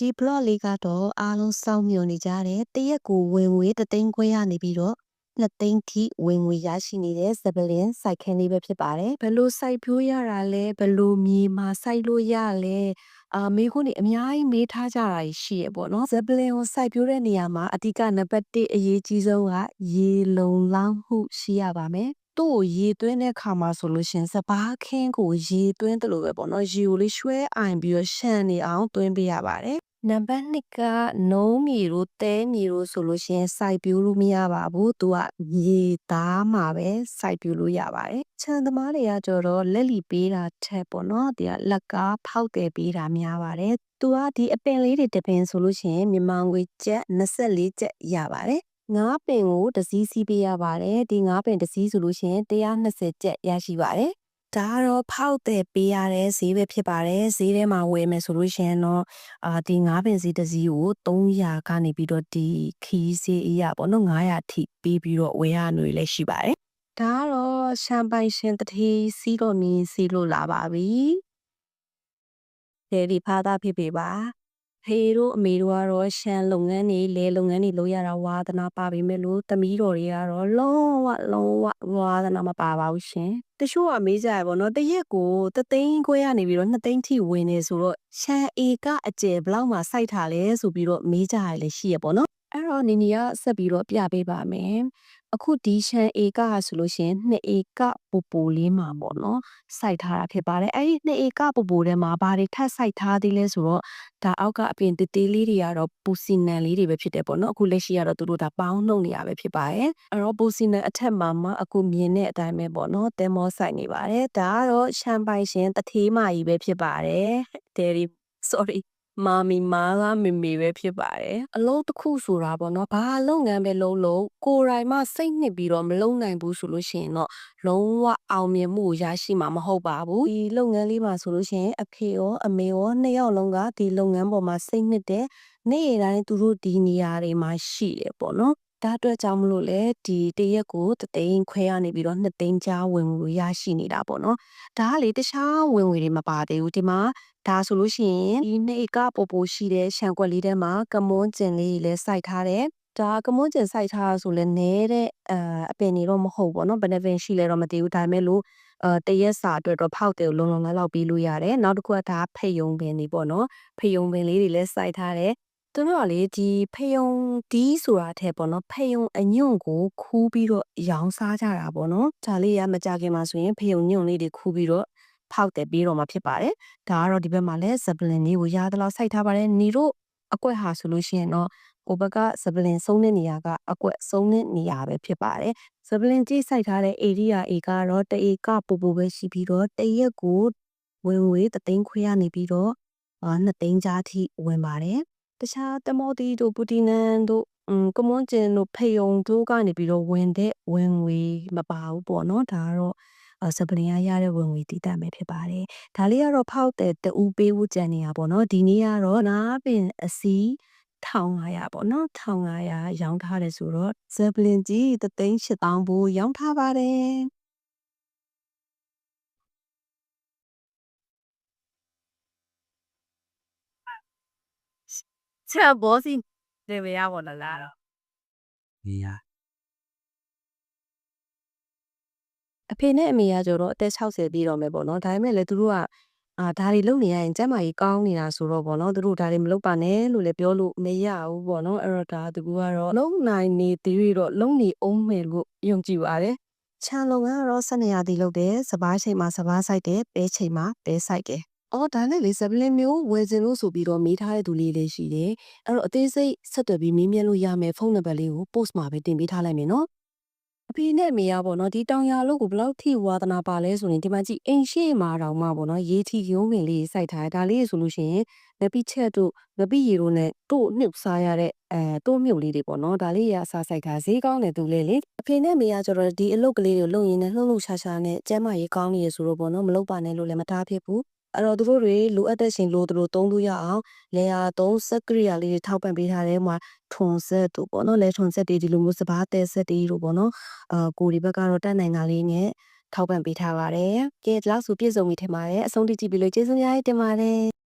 ဒီ blog လေးကတော့အားလုံးစောင့်မျှော်နေကြတဲ့တရက်ကိုဝင်ငွေတသိန်းခွဲရနေပြီးတော့နှစ်သိန်းထိဝင်ငွေရရှိနေတဲ့ဇပလင်စိုက်ခင်းလေးပဲဖြစ်ပါတယ်ဘယ်လိုစိုက်ပျိုးရတာလဲဘယ်လိုမြေမှာစိုက်လို့ရလဲအာမေခွန်းနေအများကြီးမေးထားကြတာရှိရပေါ့နော်ဇပလင်ကိုစိုက်ပျိုးတဲ့နေရာမှာအဓိကနံပါတ်1အရေးကြီးဆုံးကရေလုံလောင်းမှုရှိရပါမယ်သူ့ကိုရေသွင်းတဲ့ခါမှာဆိုလို့ရှင်စပားခင်းကိုရေသွင်းတယ်လို့ပဲပေါ့နော်ရေကိုလေးရွှဲအိုင်ပြီးတော့ရှန့်နေအောင်သွင်းပေးရပါတယ် နံပါတ်2ကနုံးမြေတို့တဲမြေတို့ဆိုလို့ရှိရင်စိုက်ပျိုးလို့မရပါဘူး။သူကရေသားမှာပဲစိုက်ပျိုးလို့ရပါတယ်။ခြံသမားတွေကကြတော့လက်လီပေးတာထက်ပေါ့နော်။ဒီကလက်ကားဖောက်တယ်ပေးတာများပါတယ်။သူကဒီအပင်လေးတွေတပင်ဆိုလို့ရှိရင်မြန်မာငွေကျပ်24ကျပ်ရပါတယ်။ငါးပင်ကိုတစ်စီးစီးပေးရပါတယ်။ဒီငါးပင်တစ်စီးဆိုလို့ရှိရင်120ကျပ်ရရှိပါတယ်။ ဒါကတော့ဖောက်တဲ့ပေးရတဲ့ဈေးပဲဖြစ်ပါတယ်ဈေးထဲမှာဝယ်မယ်ဆိုလို့ရှိရင်တော့အာဒီငါးပင်ဈေးတစ်စီးကို300ကနေပြီးတော့ဒီခီးဈေးအရာပေါ့နော်900ထိပေးပြီးတော့ဝယ်ရຫນွေလည်းရှိပါတယ်ဒါကတော့ရှမ်ပိုင်ရှင်တထေးစီးတော်မင်းစီးလို့လာပါပြီဒေဒီဖာသာဖြစ်ပေပါ ဖေတို့အမေတို့ကတော့ရှမ်းလုပ်ငန်းတွေလဲလုပ်ငန်းတွေလုပ်ရတာဝါသနာပါပေမဲ့လို့သမီးတော်တွေကတော့လုံးဝလုံးဝဝါသနာမပါပါဘူးရှင်တချို့ကမေးကြရပေါ့နော်တရက်ကိုတသိန်းခွဲရနေပြီးတော့နှစ်သိန်းထိဝင်နေဆိုတော့ရှမ်းအေကအကျယ်ဘလောက်မှစိုက်ထားလဲဆိုပြီးတော့မေးကြရလေရှိရပေါ့နော် အဲ့တော့နီနီကဆက်ပြီးတော့ပြပေးပါမယ်အခုဒီရှန်ဧကဟာဆိုလို့ရှိရင်2ဧကပူပူလေးမှာပေါ့နော်စိုက်ထားတာဖြစ်ပါတယ်အဲ့ဒီ2ဧကပူပူထဲမှာဘာတွေထပ်စိုက်ထားသေးလဲဆိုတော့ဒါအောက်ကအပြင်တေးသေးလေးတွေကတော့ပူစီနန်လေးတွေပဲဖြစ်တယ်ပေါ့နော်အခုလက်ရှိကတော့သူတို့ဒါပေါင်းနှုတ်နေရပဲဖြစ်ပါတယ်အဲ့တော့ပူစီနန်အထက်မှာမှအခုမြင်တဲ့အတိုင်းပဲပေါ့နော်တဲမောစိုက်နေပါတယ်ဒါကတော့ရှမ်ပိုင်ရှင်တထေးမကြီးပဲဖြစ်ပါတယ်ဒယ်ရီ sorry မာမီမာကမေမေပဲဖြစ်ပါတယ်အလုပ်တစ်ခုဆိုတာပေါ့နော်ဘာလုပ်ငန်းပဲလုပ်လို့ကိုယ်တိုင်မှစိတ်နှစ်ပြီးတော့မလုပ်နိုင်ဘူးဆိုလို့ရှိရင်တော့လုံးဝအောင်မြင်မှုရရှိမှာမဟုတ်ပါဘူးဒီလုပ်ငန်းလေးမှာဆိုလို့ရှိရင်အဖေရောအမေရောနှစ်ယောက်လုံးကဒီလုပ်ငန်းပေါ်မှာစိတ်နှစ်တဲ့နေ့ရက်တိုင်းသူတို့ဒီနေရာတွေမှာရှိတယ်ပေါ့နော် ဒါအတွက်ကြောင့်မလို့လေဒီတရက်ကိုတသိန်းခွဲရနေပြီးတော့နှစ်သိန်းကြားဝင်ငွေရရှိနေတာပေါ့နော်ဒါကလေတခြားဝင်ငွေတွေမပါသေးဘူးဒီမှာဒါဆိုလို့ရှိရင်ဒီနေ့ကပိုပိုရှိတဲ့ရှံွက်လေးထဲမှာကမွန်းကျင်လေးလည်းစိုက်ထားတယ်ဒါကမွန်းကျင်စိုက်ထားဆိုလဲနဲတဲ့အအပင်တွေတော့မဟုတ်ပေါ့နော်ဘယ်နှပင်ရှိလဲတော့မသိဘူးဒါပေမဲ့လို့အဲတရက်စာအတွက်တော့ဖောက်တယ်ကိုလုံလုံလောက်လောက်ပြီးလို့ရတယ်နောက်တစ်ခုကဒါဖယုံပင်တွေပေါ့နော်ဖယုံပင်လေးတွေလည်းစိုက်ထားတယ် သူတို့ကလေဒီဖိယုံဒီဆိုတာထက်ပေါ့နော်ဖိယုံအညွန့်ကိုခူးပြီးတော့ရောင်းစားကြတာပေါ့နော်ဒါလေးရမကြခင်မှာဆိုရင်ဖိယုံညွန့်လေးတွေခူးပြီးတော့ဖောက်တယ်ပြီးတော့မှဖြစ်ပါတယ်ဒါကတော့ဒီဘက်မှာလည်းဇပလင်လေးကိုရသလောက်စိုက်ထားပါတယ်နီတို့အကွက်ဟာဆိုလို့ရှိရင်တော့ဟိုဘက်ကဇပလင်ဆုံးတဲ့နေရာကအကွက်ဆုံးတဲ့နေရာပဲဖြစ်ပါတယ်ဇပလင်ကြီးစိုက်ထားတဲ့ area ဧကတော့တဧကပူပူပဲရှိပြီးတော့တရက်ကိုဝင်ဝေးတသိန်းခွဲရနေပြီးတော့အာနှစ်သိန်းကြားထိဝင်ပါတယ် တခြားတမောတီတို့ပူတီနန်တို့อืมကမွန်ကျင်တို့ဖေယုံတို့ကနေပြီးတော့ဝင်တဲ့ဝင်ငွေမပါဘူးပေါ့နော်ဒါကတော့အာစပလင်ရရတဲ့ဝင်ငွေတည်တတ်မယ်ဖြစ်ပါတယ်ဒါလေးကတော့ဖောက်တဲ့တူပေးဖို့ကြံနေတာပေါ့နော်ဒီနေ့ကတော့နားပင်အစီး1500ပေါ့နော်1500ရောင်းထားတယ်ဆိုတော့ဇပလင်ကြီး38000ဘူရောင်းထားပါတယ် 这ဘောစီလေဝရပေါ်လာလာတော့နေရအဖေနဲ့အမေကကြတော့အသက်60ပြည့်တော့မယ်ပေါ့နော်ဒါပေမဲ့လည်းသူတို့ကအာဒါတွေလုပ်နေရရင်ကျန်းမာရေးကောင်းနေတာဆိုတော့ပေါ့နော်သူတို့ဒါတွေမလုပ်ပါနဲ့လို့လည်းပြောလို့မရဘူးပေါ့နော်အဲ့တော့ဒါသူကတော့လုံနိုင်နေသေးရတော့လုံနေအောင်မယ်လို့ယုံကြည်ပါတယ်ခြံလုံကတော့12ရာသီလုပ်တယ်စပားချိန်မှာစပားဆိုင်တယ်ပဲချိန်မှာပဲဆိုင်တယ် အော်ဒါနဲ့လေဇပလင်မျိုးဝယ်စင်လို့ဆိုပြီးတော့မေးထားတဲ့သူလေးလေးရှိတယ်အဲ့တော့အသေးစိတ်ဆက်သွယ်ပြီးမေးမြန်းလို့ရမယ်ဖုန်းနံပါတ်လေးကို post မှာပဲတင်ပေးထားလိုက်မယ်နော်အဖေနဲ့အမေကပေါ့နော်ဒီတောင်ရလို့ကိုဘယ်လောက်ထိဝါသနာပါလဲဆိုရင်ဒီမှာကြည့်အိမ်ရှိမှာတောင်မှပေါ့နော်ရေထီရုံးပင်လေးစိုက်ထားတယ်ဒါလေးဆိုလို့ရှိရင်ငပိချက်တို့ငပိရီတို့နဲ့တို့နှုတ်စားရတဲ့အဲတိုးမြုပ်လေးတွေပေါ့နော်ဒါလေးရအစားစိုက်ထားဈေးကောင်းတယ်သူလေးလေအဖေနဲ့အမေကကျတော့ဒီအလုပ်ကလေးကိုလုပ်ရင်းနဲ့လှုပ်လှုပ်ရှားရှားနဲ့ကျမ်းမာရေးကောင်းနေရဆိုတော့ပေါ့နော်မလုပ်ပါနဲ့လို့လည်းမထားဖြစ်ဘူး အဲ့တော့သူတို့တွေလိုအပ်တဲ့ချိန်လိုသူတို့သုံးလို့ရအောင်လေယာသုံးစက်ကရိယာလေးတွေထောက်ပံ့ပေးထားတယ်ဟိုမှာထွန်ဆက်တို့ပေါ့နော်လဲထွန်ဆက်တွေဒီလိုမျိုးစပါးတဲဆက်တွေတို့ပေါ့နော်အာကိုဒီဘက်ကတော့တက်နိုင်တာလေးနဲ့ထောက်ပံ့ပေးထားပါတယ်ကဲဒီလောက်ဆိုပြည့်စုံပြီထင်ပါတယ်အဆုံးထိကြည့်ပြီးလို့ကျေးဇူးများတင်ပါတယ်